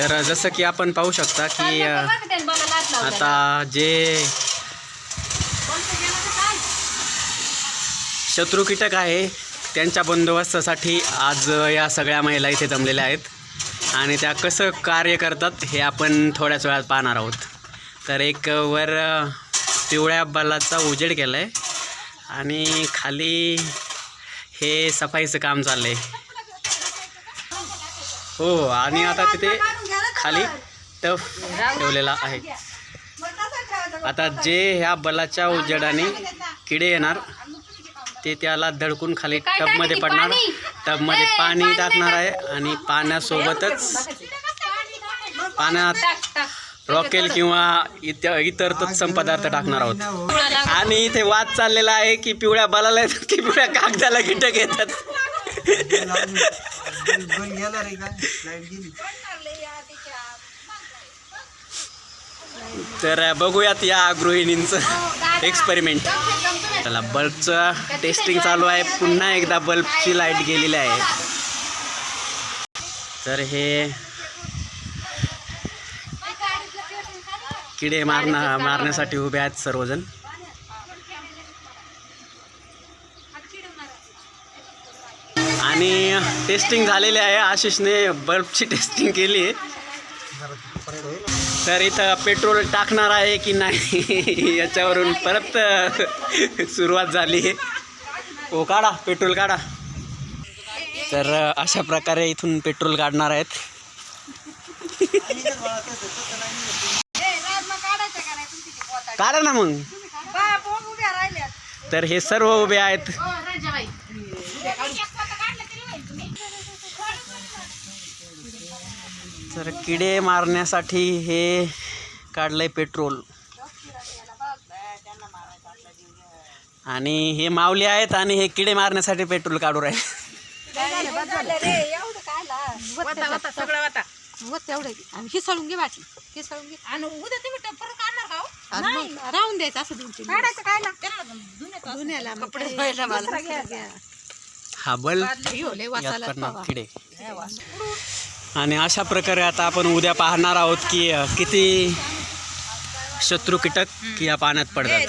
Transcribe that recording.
तर जसं की आपण पाहू शकता की आता जे शत्रू कीटक आहे त्यांच्या बंदोबस्तासाठी आज या सगळ्या महिला इथे जमलेल्या आहेत. आणि त्या कसं कार्य करतात हे आपण थोड्याच वेळात पाहणार आहोत. तर एक वर पिवळ्या बल्लाचा उजेड केला आहे आणि खाली हे सफाईचं काम चाललं आहे हो आणि आता तिथे खाली टफ ठेवलेला आहे आता जे ह्या बलाच्या उजेडाने किडे येणार ते त्याला धडकून खाली टबमध्ये पडणार टबमध्ये पाणी टाकणार आहे आणि पाण्यासोबतच पाण्यात रॉकेल किंवा इतर इतर तत्सम पदार्थ टाकणार आहोत आणि इथे वाद चाललेला आहे की पिवळ्या बलाला येतात की पिवळ्या कागदाला कीटक येतात बल गेला रे का लाइट गेली. तर बघूयात या गृहिणींचं एक्सपेरिमेंट चला बल्बचं टेस्टिंग चालू आहे. पुन्हा एकदा बल्बची लाइट गेलेली आहे. तर हे किडे मारण्या मारण्यासाठी उभे आहेत सर्वजण. आणि टेस्टिंग झालेली आहे. आशिषने बल्बची टेस्टिंग केली. आहे तर इथं पेट्रोल टाकणार आहे की नाही याच्यावरून परत सुरुवात झाली. आहे हो काढा पेट्रोल काढा. तर अशा प्रकारे इथून पेट्रोल काढणार आहेत. काढा ना मग. तर हे सर्व उभे आहेत. तर किडे मारण्यासाठी हे काढलंय पेट्रोल आणि हे माऊली आहेत आणि हे किडे मारण्यासाठी पेट्रोल काढू राहिले तेवढे आणि हिसळून घे बाटली हिसळून घे आणि उद्या तुम्ही टप्पर काढणार का हो? आणि मग राहून द्यायचं असं. काढायचं काय ना धुण्याला कपडे धुवायला मला. हा पावा. किडे आणि अशा प्रकारे आता आपण उद्या पाहणार आहोत की किती शत्रू कीटक या पाण्यात पडतात.